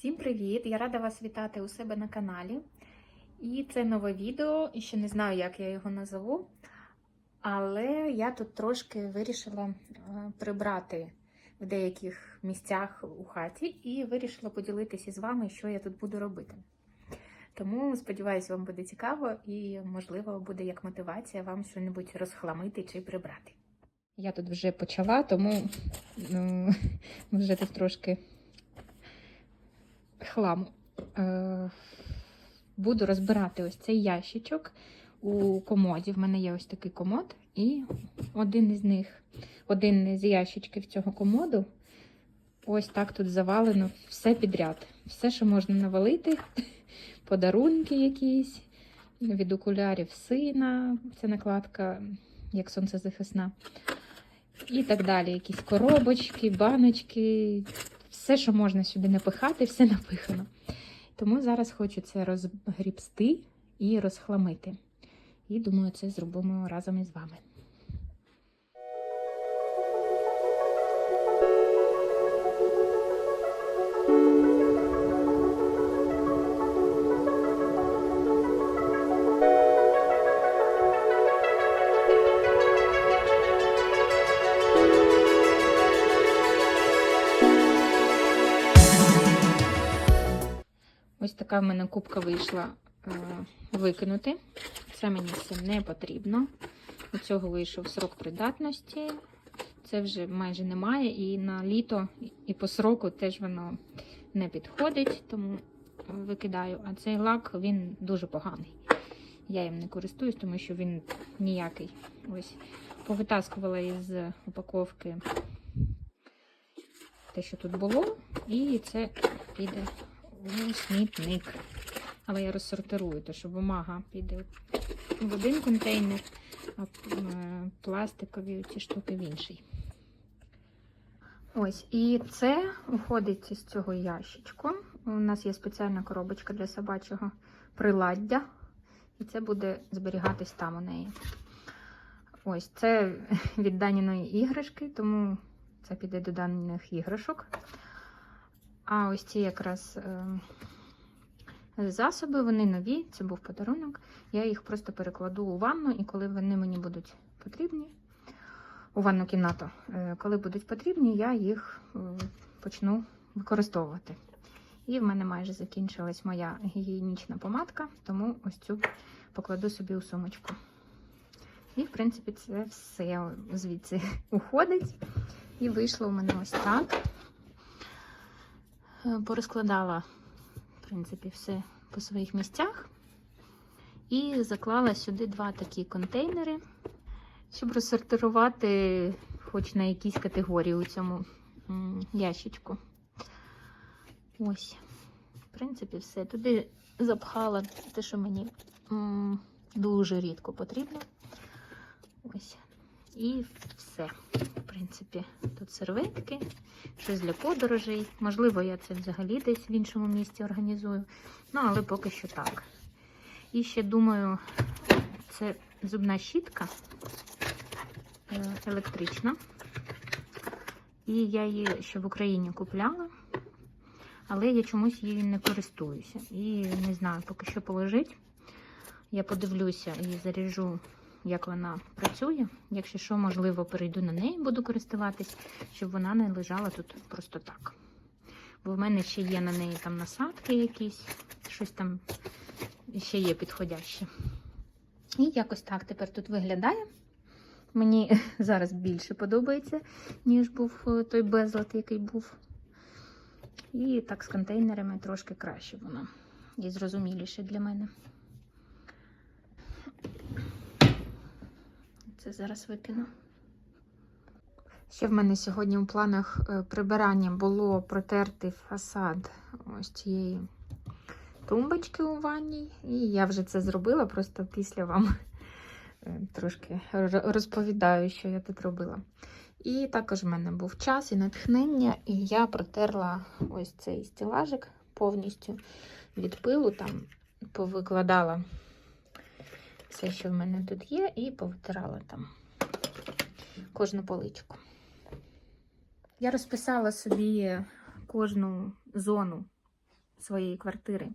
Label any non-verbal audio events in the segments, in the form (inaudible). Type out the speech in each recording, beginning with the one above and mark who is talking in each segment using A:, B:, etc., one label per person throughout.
A: Всім привіт! Я рада вас вітати у себе на каналі. І це нове відео, і ще не знаю, як я його назову. Але я тут трошки вирішила е, прибрати в деяких місцях у хаті і вирішила поділитися з вами, що я тут буду робити. Тому сподіваюся, вам буде цікаво і, можливо, буде як мотивація вам щось розхламити чи прибрати. Я тут вже почала, тому ну, (laughs) вже тут трошки хламу. Е, буду розбирати ось цей ящичок у комоді. В мене є ось такий комод, і один із них, один з ящичків цього комоду, ось так тут завалено все підряд. Все, що можна навалити, (laughs) подарунки якісь, від окулярів сина, це накладка, як сонцезахисна. І так далі. Якісь коробочки, баночки, все, що можна сюди напихати, все напихано. Тому зараз хочу це розгрібсти і розхламити. І думаю, це зробимо разом із вами. Ось така в мене кубка вийшла е, викинути. Це мені все не потрібно. У цього вийшов срок придатності. Це вже майже немає. І на літо, і по сроку теж воно не підходить, тому викидаю. А цей лак він дуже поганий. Я їм не користуюсь, тому що він ніякий. Ось повитаскувала із упаковки те, що тут було, і це піде смітник. Але я розсортирую, то що бумага піде в один контейнер, а е, пластикові ці штуки в інший. Ось, і це виходить з цього ящичку. У нас є спеціальна коробочка для собачого приладдя, і це буде зберігатись там у неї. Ось, це (laughs) від Даніної іграшки, тому це піде до даних іграшок. А ось ці якраз е, засоби, вони нові, це був подарунок. Я їх просто перекладу у ванну, і коли вони мені будуть потрібні, у ванну кімнату, е, коли будуть потрібні, я їх е, почну використовувати. І в мене майже закінчилась моя гігієнічна помадка, тому ось цю покладу собі у сумочку. І, в принципі, це все звідси (laughs) уходить. І вийшло у мене ось так. Е, порозкладала, в принципі, все по своїх місцях. І заклала сюди два такі контейнери, щоб розсортирувати хоч на якісь категорії у цьому ящичку. Ось, в принципі, все. Туди запхала те, що мені дуже рідко потрібно. Ось. І все. Принципі, тут серветки, щось для подорожей. Можливо, я це взагалі десь в іншому місці організую. Ну, але поки що так. І ще думаю, це зубна щітка е, електрична. І я її ще в Україні купляла, але я чомусь її не користуюся. І не знаю, поки що положить. Я подивлюся і заряджу як вона працює. Якщо що, можливо, перейду на неї, буду користуватись, щоб вона не лежала тут просто так. Бо в мене ще є на неї там насадки якісь, щось там ще є підходяще. І якось так тепер тут виглядає. Мені (laughs) зараз більше подобається, ніж був е, той безлад, який був. І так з контейнерами трошки краще воно. І зрозуміліше для мене. Це зараз викину. Ще в мене сьогодні у планах е, прибирання було протерти фасад ось цієї тумбочки у ванній. І я вже це зробила, просто після вам е, трошки розповідаю, що я тут робила. І також в мене був час і натхнення, і я протерла ось цей стілажик повністю від пилу, там повикладала все, що в мене тут є, і повитирала там кожну поличку. Я розписала собі кожну зону своєї квартири,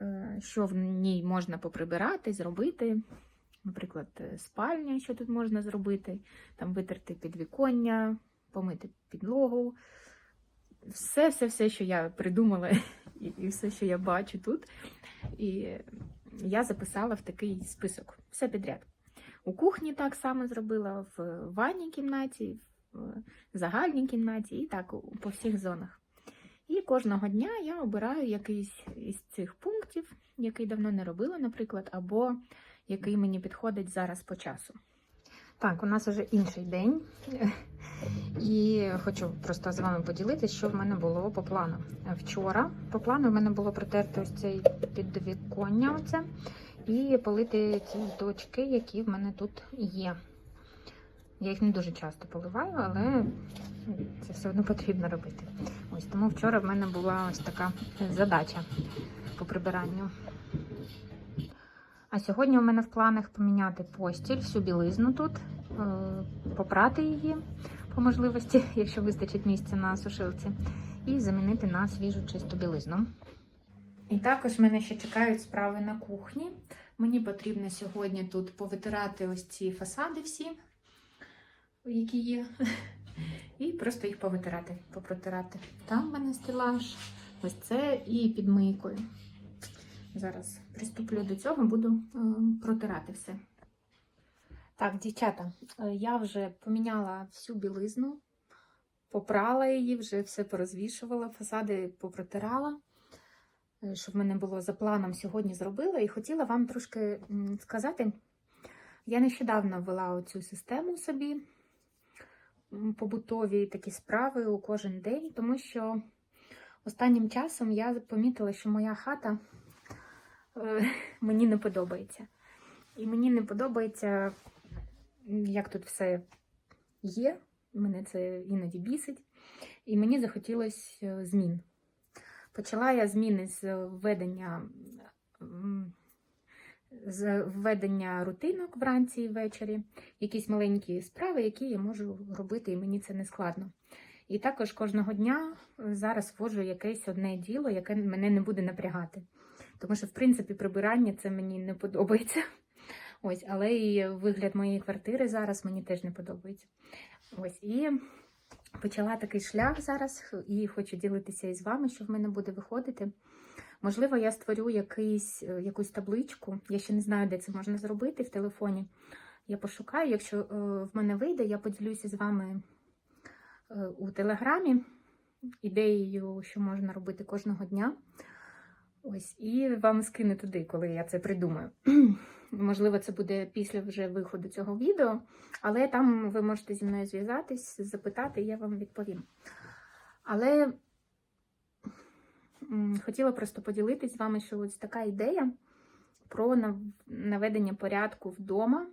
A: е, що в ній можна поприбирати, зробити. Наприклад, е, спальня, що тут можна зробити, там витерти підвіконня, помити підлогу. Все, все, все, що я придумала, (laughs) і все, що я бачу тут. І я записала в такий список. Все підряд. У кухні так само зробила, в ванній кімнаті, в загальній кімнаті і так по всіх зонах. І кожного дня я обираю якийсь із цих пунктів, який давно не робила, наприклад, або який мені підходить зараз по часу. Так, у нас вже інший день. І хочу просто з вами поділитися, що в мене було по плану. Вчора по плану в мене було протерти ось цей підвіконня оце, і полити ці точки, які в мене тут є. Я їх не дуже часто поливаю, але це все одно потрібно робити. Ось тому вчора в мене була ось така задача по прибиранню. А сьогодні у мене в планах поміняти постіль, всю білизну тут, е, попрати її по можливості, (laughs) якщо вистачить місця на сушилці, і замінити на свіжу чисту білизну. І також мене ще чекають справи на кухні. Мені потрібно сьогодні тут повитирати ось ці фасади всі, які є. (laughs) І просто їх повитирати, попротирати. Там в мене стелаж, ось це і під мийкою. Зараз приступлю до цього, буду е, протирати все. Так, дівчата, е, я вже поміняла всю білизну, попрала її, вже все порозвішувала, фасади попротирала, що в мене було за планом сьогодні зробила. І хотіла вам трошки сказати, я нещодавно ввела оцю систему собі, побутові такі справи у кожен день, тому що останнім часом я помітила, що моя хата е, (laughs) мені не подобається. І мені не подобається, як тут все є. Мене це іноді бісить. І мені захотілося е, змін. Почала я зміни з введення, з введення рутинок вранці і ввечері, якісь маленькі справи, які я можу робити, і мені це не складно. І також кожного дня зараз вводжу якесь одне діло, яке мене не буде напрягати. Тому що, в принципі, прибирання це мені не подобається. Ось, але і вигляд моєї квартири зараз мені теж не подобається. Ось, і почала такий шлях зараз, і хочу ділитися із вами, що в мене буде виходити. Можливо, я створю якийсь, е, якусь табличку. Я ще не знаю, де це можна зробити в телефоні. Я пошукаю. Якщо е, в мене вийде, я поділюся з вами е, у телеграмі ідеєю, що можна робити кожного дня. Ось, і вам скину туди, коли я це придумаю. (clears throat) Можливо, це буде після вже виходу цього відео, але там ви можете зі мною зв'язатись, запитати, і я вам відповім. Але хотіла просто поділитись з вами, що ось така ідея про наведення порядку вдома,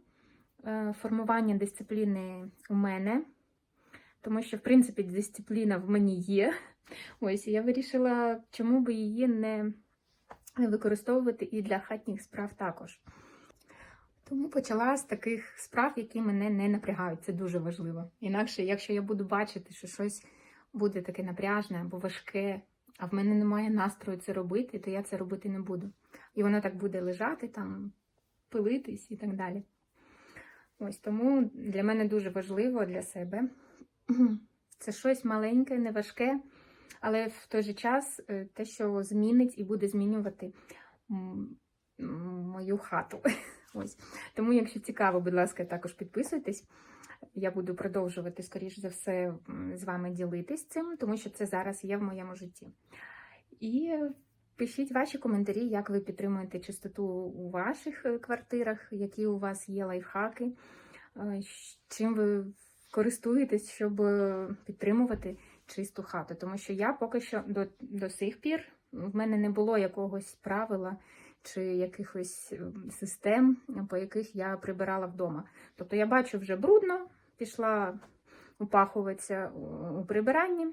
A: е, формування дисципліни у мене, тому що, в принципі, дисципліна в мені є. Ось, і я вирішила, чому би її не використовувати і для хатніх справ також. Тому почала з таких справ, які мене не напрягають. Це дуже важливо. Інакше, якщо я буду бачити, що щось буде таке напряжне або важке, а в мене немає настрою це робити, то я це робити не буду. І воно так буде лежати, там, пилитись і так далі. Ось тому для мене дуже важливо для себе. (clears throat) Це щось маленьке, неважке, але в той же час е, те, що змінить і буде змінювати мою хату. (laughs) Ось. Тому, якщо цікаво, будь ласка, також підписуйтесь. Я буду продовжувати, скоріш за все, з вами ділитись цим, тому що це зараз є в моєму житті. І пишіть ваші коментарі, як ви підтримуєте чистоту у ваших е, квартирах, які у вас є лайфхаки, е, чим ви користуєтесь, щоб підтримувати чисту хату. Тому що я поки що до, до сих пір в мене не було якогось правила чи якихось ем, систем, по яких я прибирала вдома. Тобто я бачу вже брудно, пішла упахуватися у- прибиранні,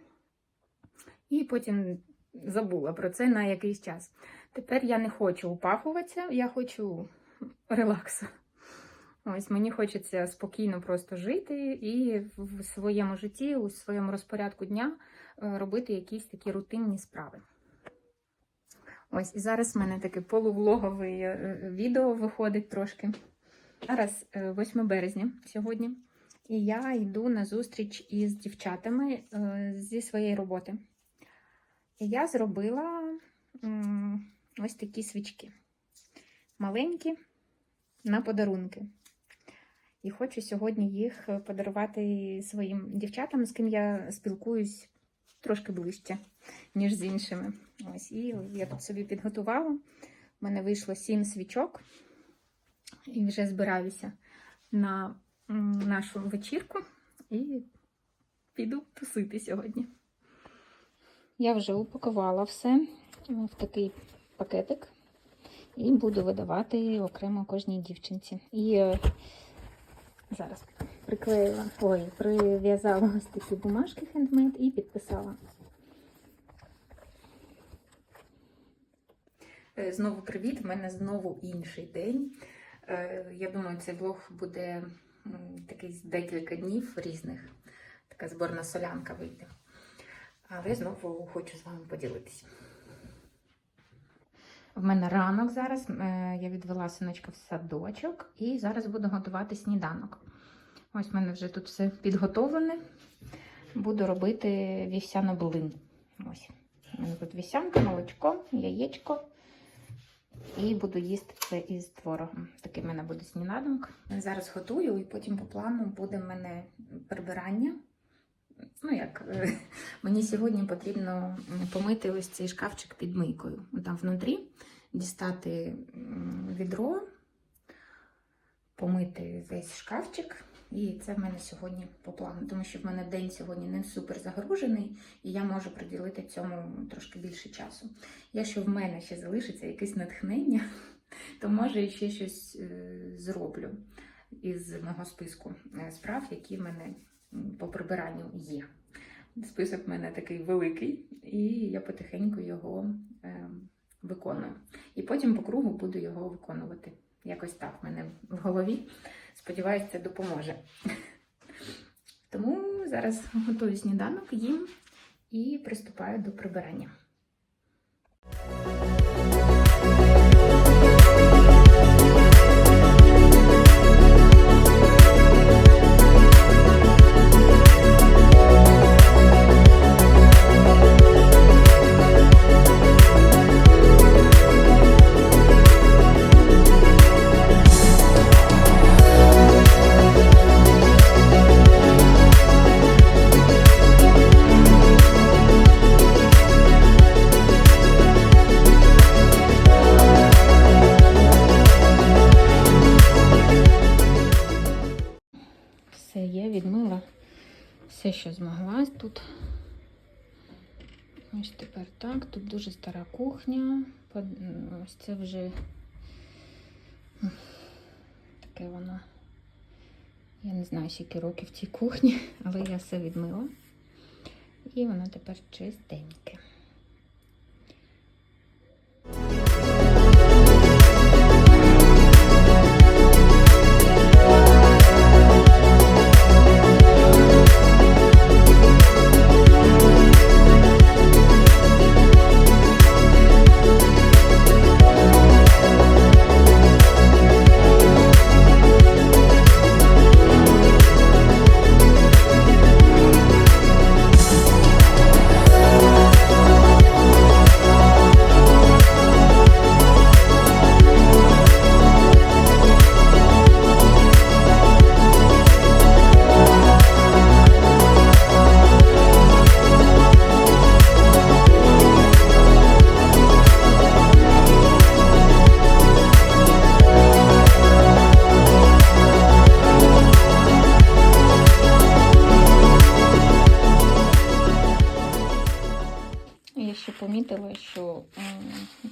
A: і потім забула про це на якийсь час. Тепер я не хочу упахуватися, я хочу релаксу. Ось мені хочеться спокійно просто жити і в своєму житті, у своєму розпорядку дня е, робити якісь такі рутинні справи. Ось, і зараз в мене таке полувлогове е, відео виходить трошки. Зараз е, 8 березня сьогодні, і я йду на зустріч із дівчатами е, зі своєї роботи. І я зробила ось такі свічки. Маленькі на подарунки. І хочу сьогодні їх подарувати своїм дівчатам, з ким я спілкуюсь трошки ближче, ніж з іншими. Ось, і я тут собі підготувала. У мене вийшло сім свічок, і вже збираюся на нашу вечірку і піду тусити сьогодні. Я вже упакувала все в такий пакетик і буду видавати окремо кожній дівчинці. І е, зараз приклеїла, ой, прив'язала ось такі бумажки хендмейд і підписала. Е, Знову привіт! У мене знову інший день. Е, Я думаю, цей влог буде такий декілька днів різних. Така зборна солянка вийде. Але знову хочу з вами поділитися. В мене ранок зараз. Е, Я відвела синочка в садочок і зараз буду готувати сніданок. Ось в мене вже тут все підготовлене. Буду робити вівсяну блин. Ось. У мене тут вівсянка, молочко, яєчко. І буду їсти це із творогом. Такий в мене буде сніданок. Зараз готую, і потім по плану буде в мене прибирання. Ну як, е, (laughs) мені сьогодні потрібно помити ось цей шкафчик під мийкою. Там внутрі дістати відро, помити весь шкафчик. І це в мене сьогодні по плану, тому що в мене день сьогодні не супер загружений, і я можу приділити цьому трошки більше часу. Якщо в мене ще залишиться якесь натхнення, (laughs) то може ще щось е, зроблю із мого списку е, справ, які в мене по прибиранню є. Список в мене такий великий, і я потихеньку його е, виконую. І потім по кругу буду його виконувати. Якось так в мене в голові. Сподіваюсь, це допоможе. Тому зараз готую сніданок, їм і приступаю до прибирання. Тут. Ось тепер так. Тут дуже стара кухня. Ось це вже таке воно. Я не знаю, скільки років в цій кухні, (laughs) але я все відмила. І воно тепер чистеньке.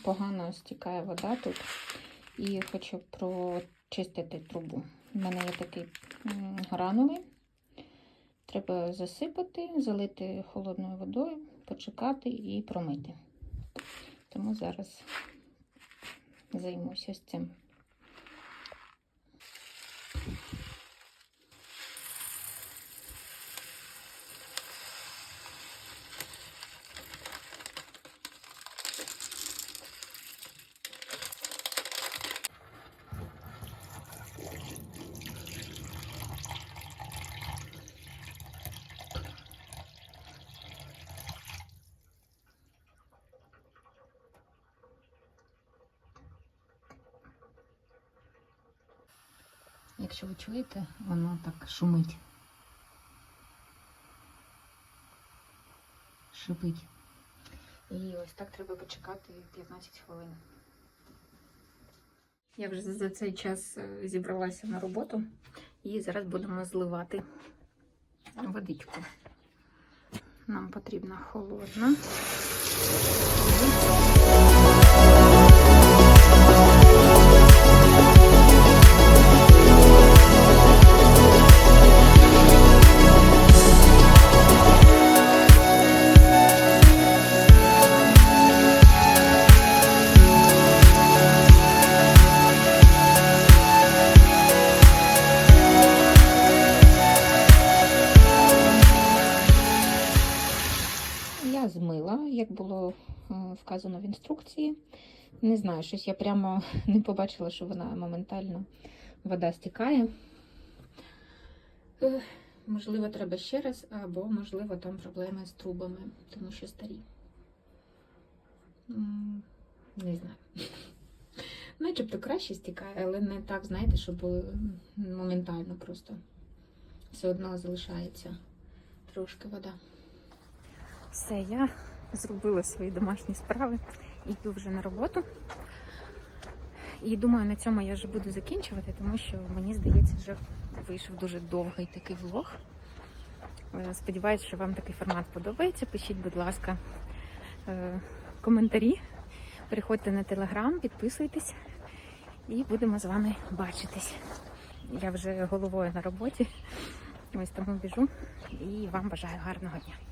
A: Погано стікає вода тут, і хочу прочистити трубу. У мене є такий гранули. Треба засипати, залити холодною водою, почекати і промити. Тому зараз займуся з цим. Якщо ви чуєте, воно так шумить. Шипить. І ось так треба почекати 15 хвилин. Я вже за цей час е, зібралася на роботу і зараз будемо зливати водичку. Нам потрібна холодна. Як було е, вказано в інструкції. Не знаю, щось я прямо (laughs) не побачила, що вона моментально вода стікає. Можливо, треба ще раз, або, можливо, там проблеми з трубами, тому що старі. Не знаю. (laughs) Начебто краще стікає, але не так, знаєте, щоб е, моментально просто все одно залишається трошки вода. Все, я зробила свої домашні справи, йду вже на роботу. І думаю, на цьому я вже буду закінчувати, тому що мені здається, вже вийшов дуже довгий такий влог. Е, Сподіваюсь, що вам такий формат подобається. Пишіть, будь ласка, е, коментарі. Переходьте на телеграм, підписуйтесь і будемо з вами бачитись. Я вже головою на роботі. Ось тому біжу і вам бажаю гарного дня.